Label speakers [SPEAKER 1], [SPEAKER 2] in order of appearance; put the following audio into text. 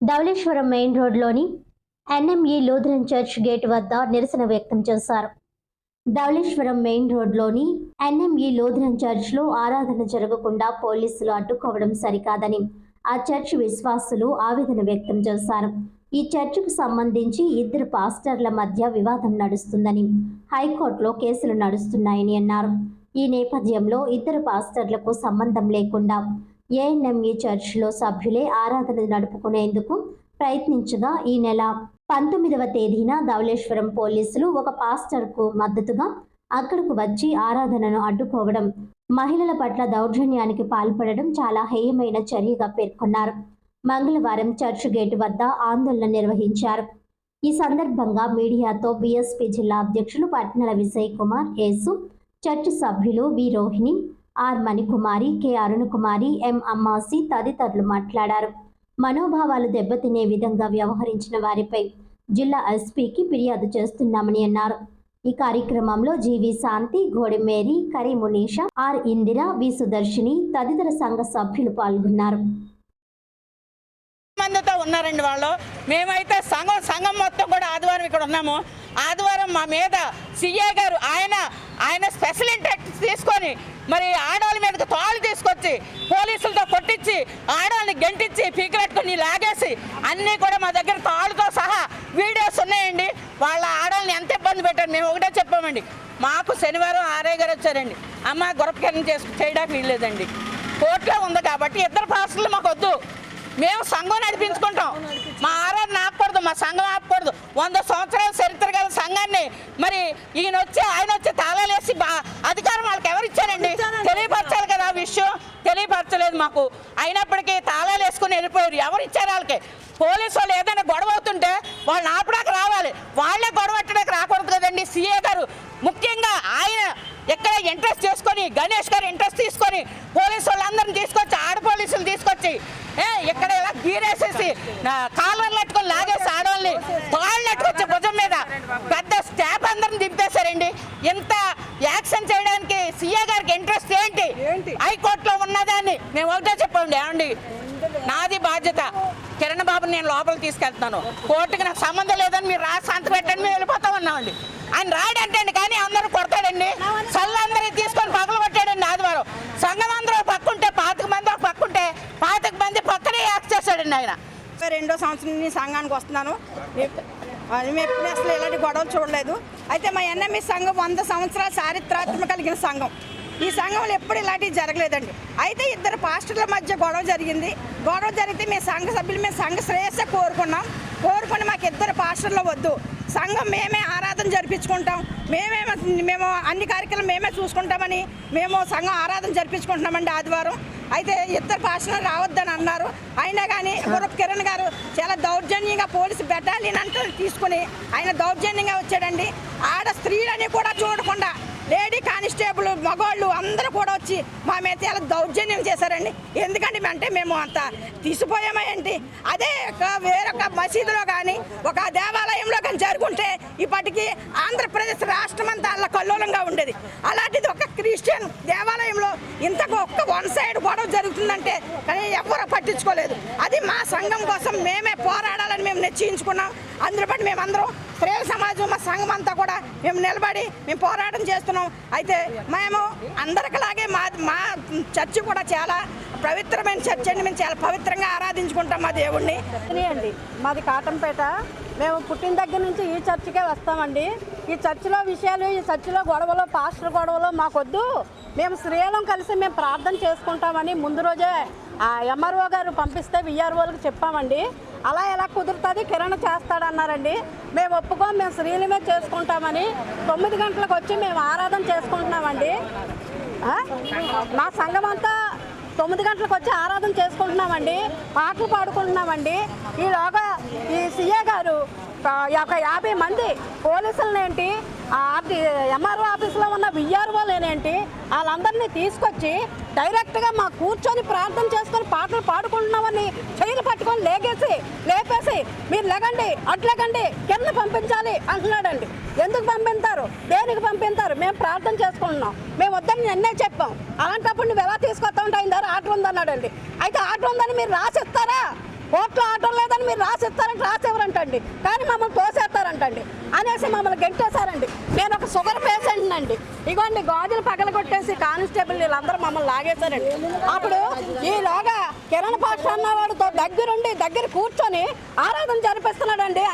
[SPEAKER 1] Dhavaleswaram main రోడ్లోని NME Lutheran church gate వద్ద నిరసన వ్యక్తం చేశారు. ధవళేశ్వరం మెయిన్ రోడ్లోని ఎన్ఎంఈ లూథరన్ చర్చ్లో ఆరాధన జరగకుండా పోలీసులు అడ్డుకోవడం సరికాదని ఆ చర్చ్ విశ్వాసులు ఆవేదన వ్యక్తం చేశారు. ఈ చర్చ్కు సంబంధించి ఇద్దరు పాస్టర్ల మధ్య వివాదం నడుస్తుందని హైకోర్టులో కేసులు నడుస్తున్నాయని అన్నారు. ఈ నేపథ్యంలో ఇద్దరు పాస్టర్లకు సంబంధం లేకుండా ఏఎన్ఎంఈ చర్చ్లో సభ్యులే ఆరాధన నడుపుకునేందుకు ప్రయత్నించగా ఈ నెల పంతొమ్మిదవ తేదీన ధవళేశ్వరం పోలీసులు ఒక పాస్టర్కు మద్దతుగా అక్కడకు వచ్చి ఆరాధనను అడ్డుకోవడం మహిళల పట్ల దౌర్జన్యానికి పాల్పడడం చాలా హేయమైన చర్యగా పేర్కొన్నారు. మంగళవారం చర్చ్ గేట్ వద్ద ఆందోళన నిర్వహించారు. ఈ సందర్భంగా మీడియాతో బీఎస్పీ జిల్లా అధ్యక్షులు పట్నల విజయ్ కుమార్ యేసు చర్చ్ సభ్యులు V Rohini R Manikumari K. Arunakumari M. Ammasi తదితరులు మాట్లాడారు. మనోభావాలు దెబ్బతినే విధంగా వ్యవహరించిన వారిపై జిల్లా ఎస్పీకి ఫిర్యాదు చేస్తున్నామని అన్నారు. ఈ కార్యక్రమంలో జీవి శాంతి గోడిమేరి కరీ ఆర్. ఇందిర వి. సుదర్శిని తదితర సంఘ సభ్యులు పాల్గొన్నారు.
[SPEAKER 2] మందితో ఉన్నారండి వాళ్ళు. మేమైతే సంఘం సంఘం మొత్తం కూడా ఆదివారం ఇక్కడ ఉన్నాము. ఆదివారం మా మీద సీఏ గారు ఆయన ఆయన స్పెషల్ ఇంట్రెక్ట్ తీసుకొని మరి ఆడవాళ్ళ మీదకి తాళ్ళు తీసుకొచ్చి పోలీసులతో కొట్టించి ఆడవాళ్ళని గెంటించి పీకలెట్టుకుని లాగేసి అన్నీ కూడా మా దగ్గర తాళ్ళతో సహా వీడియోస్ ఉన్నాయండి. వాళ్ళ ఆడవాళ్ళని ఎంత ఇబ్బంది పెట్టారు మేము ఒకటే చెప్పామండి. మాకు శనివారం ఆర్ఐ గారు వచ్చారండి. అమ్మ గొరపకరణ చేసు చేయడానికి వీల్లేదండి. కోర్టులో ఉంది కాబట్టి ఇద్దరు పాస్టర్లు మాకు వద్దు మేము సంఘం నడిపించుకుంటాం. మా ఆరాధన ఆపకూడదు మా సంఘం ఆపకూడదు. వంద సంవత్సరాల చరిత్ర గల సంఘాన్ని మరి ఈయన వచ్చి ఆయన వచ్చి తాళాలు వేసి బా- అధికారం వాళ్ళకి ఎవరు ఇచ్చారండి? తెలియపరచాలి కదా ఆ విషయం? తెలియపరచలేదు మాకు. అయినప్పటికీ తాళాలు వేసుకుని వెళ్ళిపోయారు. ఎవరు ఇచ్చారు వాళ్ళకి? పోలీసు వాళ్ళు ఏదైనా గొడవ అవుతుంటే వాళ్ళని ఆపడానికి రావాలి. వాళ్ళే గొడవ పెట్టడానికి రాకూడదు కదండి సీఏ గారు. ముఖ్యంగా ఆయన ఎక్కడ ఇంట్రెస్ట్ చేసుకొని గణేష్ గారు ఇంట్రెస్ట్ తీసుకొని పోలీసు వాళ్ళందరిని తీసుకొచ్చి ఆడ పోలీసులు తీసుకొచ్చి ఏ ఇక్కడ ఇలా గీరేసేసి నా కాలర్లు పెట్టుకొని లాగేసి ఆడవాళ్ళని తాళ్ళు పెట్టుకొచ్చి భుజం మీద పెద్ద స్టాఫ్ అందరిని దింపేశారండి. ఇంత యాక్షన్ చేయడానికి సీఏ గారికి ఇంట్రెస్ట్ ఏంటి? హైకోర్టులో ఉన్నదాన్ని మేము ఒకటే చెప్పండి ఏమండి? నాది బాధ్యత. కిరణ్ బాబుని నేను లోపలికి తీసుకెళ్తున్నాను. కోర్టుకి నాకు సంబంధం లేదని మీరు రాసి సంతకం పెట్టండి మేము వెళ్ళిపోతాం అన్నామండి. ఆయన రాడంటండి కానీ అందరూ కొడతాడండి. చల్లందరినీ తీసుకొని పగలు కొట్టాడండి ఆదివారం సంఘం అందరూ పక్కుంటే పాతిక మంది ఒక పక్కుంటే పాతిక మంది పక్కనే యాక్ట్ చేశాడండి ఆయన
[SPEAKER 3] ముప్పై రెండో సంవత్సరం నుంచి సంఘానికి వస్తున్నాను. మేము ఎప్పుడు అసలు ఇలాంటి గొడవలు చూడలేదు. అయితే మా ఎన్ఎంఈ సంఘం వంద సంవత్సరాల చారిత్రాత్మక కలిగిన సంఘం. ఈ సంఘంలో ఎప్పుడు ఇలాంటివి జరగలేదండి. అయితే ఇద్దరు పాస్టర్ల మధ్య గొడవ జరిగింది. గొడవ జరిగితే మేము సంఘ సభ్యులు మేము సంఘ శ్రేయస్సే కోరుకున్నాం. కోరుకొని మాకు ఇద్దరు పాస్టర్లు వద్దు. సంఘం మేమే ఆరాధన జరిపించుకుంటాం. మేమే మేము అన్ని కార్యక్రమాలు మేమే చూసుకుంటామని మేము సంఘం ఆరాధన జరిపించుకుంటున్నామండి ఆదివారం. అయితే ఇద్దరు పాస్టర్లు రావద్దని అన్నారు. అయినా కానీ గురప్ కిరణ్ గారు చాలా దౌర్జన్యంగా పోలీసు బెటాలియన్ అంతా తీసుకుని ఆయన దౌర్జన్యంగా వచ్చాడండి. ఆడ స్త్రీలని కూడా చూడకుండా లేడీ కానిస్టేబుల్ మగవాళ్ళు అందరూ కూడా వచ్చి మా మీద చాలా దౌర్జన్యం చేశారండి. ఎందుకంటే అంటే మేము అంత తీసిపోయామేంటి అదే ఒక వేరొక మసీదులో కానీ ఒక దేవాలయంలో కానీ జరుగుంటే ఇప్పటికీ ఆంధ్రప్రదేశ్ రాష్ట్రం అంతా అలా కల్లోలంగా ఉండేది. అలాంటిది ఒక క్రిస్టియన్ దేవాలయంలో ఇంతకు ఒక్క వన్ సైడ్ గొడవ జరుగుతుందంటే కానీ ఎవరు పట్టించుకోలేదు. అది మా సంఘం కోసం మేమే పోరాడాలని మేము నిశ్చయించుకున్నాం. అందులో బట్టి మేమందరం ప్రేమ సమాజం మా సంఘం అంతా కూడా మేము నిలబడి మేము పోరాటం చేస్తున్నాం. అయితే మేము అందరికిలాగే మా మా చర్చి కూడా చాలా పవిత్రమైన చర్చ్ అండి. మేము చాలా పవిత్రంగా ఆరాధించుకుంటాం మా దేవుణ్ణి.
[SPEAKER 4] అండి మాది కాటంపేట. మేము పుట్టిన దగ్గర నుంచి ఈ చర్చికే వస్తామండి. ఈ చర్చిలో విషయాలు ఈ చర్చిలో గొడవలు పాస్టర్ గొడవలు మాకొద్దు. మేము స్త్రీలం కలిసి మేము ప్రార్థన చేసుకుంటామని ముందు రోజే ఆ ఎంఆర్ఓ గారు పంపిస్తే విఆర్ఓలకు చెప్పామండి. అలా ఎలా కుదురుతుంది? కిరణ్ చేస్తాడన్నారండి. మేము ఒప్పుకోం మేము శ్రీలమే చేసుకుంటామని. తొమ్మిది గంటలకు వచ్చి మేము ఆరాధన చేసుకుంటున్నామండి. మా సంఘం అంతా తొమ్మిది గంటలకు వచ్చి ఆరాధన చేసుకుంటున్నామండి. పాటలు పాడుకుంటున్నామండి. ఈలోగా ఈ సీఏ గారు ఒక యాభై మంది పోలీసులనేంటి ఏంటి ఎంఆర్ఓ ఆఫీస్లో ఉన్న విఆర్ఓలేనేంటి వాళ్ళందరినీ తీసుకొచ్చి డైరెక్ట్గా మా కూర్చొని ప్రార్థన చేసుకొని పాటలు పాడుకుంటున్నామని చెయ్యలు పట్టుకొని లేగేసి లేపేసి మీరు లెగండి అట్లెగండి కింద పంపించాలి అంటున్నాడండి. ఎందుకు పంపిస్తారు దేనికి పంపిస్తారు మేము ప్రార్థన చేసుకుంటున్నాం. మేము వద్దని నిన్నే చెప్పాం. అలాంటప్పుడు నువ్వు ఎలా తీసుకొస్తా ఉంటాయి ఆర్డర్ ఉందన్నాడండి. అయితే ఆర్డర్ ఉందని మీరు రాసిస్తారా? ఓట్లు ఆర్డర్ లేదని మీరు రాసిస్తారంటే రాసివ్వరంటండి కానీ మమ్మల్ని తోసేస్తారంటండి. అనేసి మమ్మల్ని గెంటేశారండి. నేను ఒక షుగర్ పేషెంట్ అండి ఇగోండి గాజులు పగల కొట్టేసి కానిస్టేబుల్ వీళ్ళందరూ మమ్మల్ని లాగేశారండి. అప్పుడు ఈలోగా కిరణ్ పాష అన్నవాడితో దగ్గరుండి దగ్గర కూర్చొని ఆరాధన జరిపిస్తున్నాడండి.